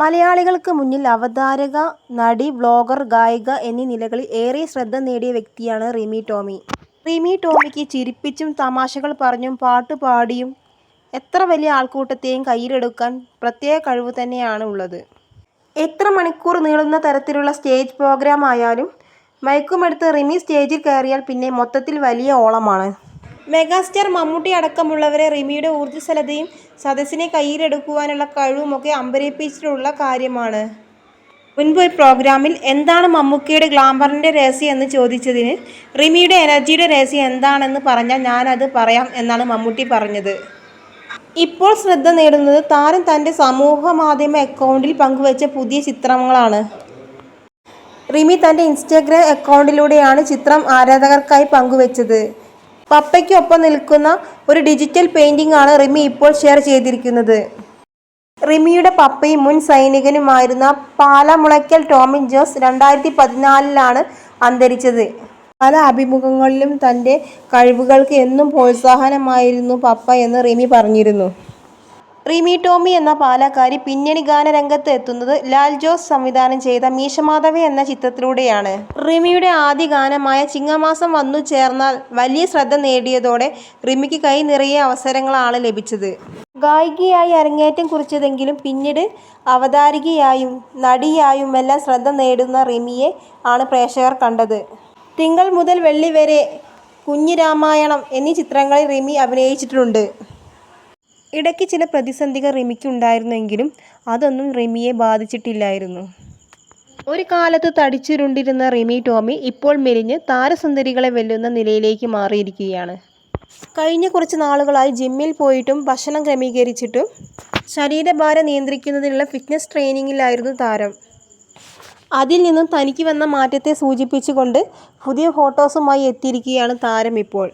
മലയാളികൾക്ക് മുന്നിൽ അവതാരക, നടി, വ്ളോഗർ ഗായിക എന്നീ നിലകളിൽ ഏറെ ശ്രദ്ധ നേടിയ വ്യക്തിയാണ് റിമി ടോമി. റിമി ടോമിക്ക് ചിരിപ്പിച്ചും തമാശകൾ പറഞ്ഞും പാട്ട് പാടിയും എത്ര വലിയ ആൾക്കൂട്ടത്തെയും കയ്യിലെടുക്കാൻ പ്രത്യേക കഴിവ് തന്നെയാണ് ഉള്ളത്. എത്ര മണിക്കൂർ നീളുന്ന തരത്തിലുള്ള സ്റ്റേജ് പ്രോഗ്രാം ആയാലും മയക്കുമെടുത്ത് റിമി സ്റ്റേജിൽ കയറിയാൽ പിന്നെ മൊത്തത്തിൽ വലിയ ഓളമാണ്. മെഗാസ്റ്റാർ മമ്മൂട്ടി അടക്കമുള്ളവരെ റിമിയുടെ ഊർജസ്വലതയും സദസ്സിനെ കയ്യിലെടുക്കുവാനുള്ള കഴിവുമൊക്കെ അമ്പരപ്പിച്ചിട്ടുള്ള കാര്യമാണ്. മുൻപ് ഒരു പ്രോഗ്രാമിൽ എന്താണ് മമ്മൂക്കയുടെ ഗ്ലാമറിന്റെ രഹസ്യം എന്ന് ചോദിച്ചതിന് റിമിയുടെ എനർജിയുടെ രഹസ്യം എന്താണെന്ന് പറഞ്ഞാൽ ഞാനത് പറയാം എന്നാണ് മമ്മൂട്ടി പറഞ്ഞത്. ഇപ്പോൾ ശ്രദ്ധ നേടുന്നത് താരം തന്റെ സമൂഹ മാധ്യമ അക്കൗണ്ടിൽ പങ്കുവച്ച പുതിയ ചിത്രങ്ങളാണ്. റിമി തന്റെ ഇൻസ്റ്റാഗ്രാം അക്കൗണ്ടിലൂടെയാണ് ചിത്രം ആരാധകർക്കായി പങ്കുവച്ചത്. പപ്പയ്ക്ക് ഒപ്പം നിൽക്കുന്ന ഒരു ഡിജിറ്റൽ പെയിന്റിംഗ് ആണ് റിമി ഇപ്പോൾ ഷെയർ ചെയ്തിരിക്കുന്നത്. റിമിയുടെ പപ്പയും മുൻ സൈനികനുമായിരുന്ന പാലമുളയ്ക്കൽ ടോമിൻ ജോസ് രണ്ടായിരത്തി പതിനാലിലാണ് അന്തരിച്ചത്. പല അഭിമുഖങ്ങളിലും തന്റെ കഴിവുകൾക്ക് എന്നും പ്രോത്സാഹനമായിരുന്നു പപ്പ എന്ന് റിമി പറഞ്ഞിരുന്നു. റിമി ടോമി എന്ന പാലക്കാരി പിന്നണി ഗാനരംഗത്ത് എത്തുന്നത് ലാൽ ജോസ് സംവിധാനം ചെയ്ത മീശമാധവ എന്ന ചിത്രത്തിലൂടെയാണ്. റിമിയുടെ ആദ്യ ഗാനമായ ചിങ്ങമാസം വന്നു ചേർന്നാൽ വലിയ ശ്രദ്ധ നേടിയതോടെ റിമിക്ക് കൈ നിറയെ അവസരങ്ങളാണ് ലഭിച്ചത്. ഗായികയായി അരങ്ങേറ്റം കുറിച്ചതെങ്കിലും പിന്നീട് അവതാരികയായും നടിയായും എല്ലാം ശ്രദ്ധ നേടുന്ന റിമിയെ ആണ് പ്രേക്ഷകർ കണ്ടത്. തിങ്കൾ മുതൽ വെള്ളി വരെ, കുഞ്ഞിരാമായണം എന്നീ ചിത്രങ്ങളിൽ റിമി അഭിനയിച്ചിട്ടുണ്ട്. ഇടയ്ക്ക് ചില പ്രതിസന്ധികൾ റിമിക്ക് ഉണ്ടായിരുന്നെങ്കിലും അതൊന്നും റിമിയെ ബാധിച്ചിട്ടില്ലായിരുന്നു. ഒരു കാലത്ത് തടിച്ചുരുണ്ടിരുന്ന റിമി ടോമി ഇപ്പോൾ മെലിഞ്ഞ് താരസുന്ദരികളെ വെല്ലുന്ന നിലയിലേക്ക് മാറിയിരിക്കുകയാണ്. കഴിഞ്ഞ കുറച്ച് നാളുകളായി ജിമ്മിൽ പോയിട്ടും ഭക്ഷണം ക്രമീകരിച്ചിട്ടും ശരീരഭാരം നിയന്ത്രിക്കുന്നതിനുള്ള ഫിറ്റ്നസ് ട്രെയിനിങ്ങിലായിരുന്നു താരം. അതിൽ നിന്നും തനിക്ക് വന്ന മാറ്റത്തെ സൂചിപ്പിച്ചുകൊണ്ട് പുതിയ ഫോട്ടോസുമായി എത്തിയിരിക്കുകയാണ് താരം ഇപ്പോൾ.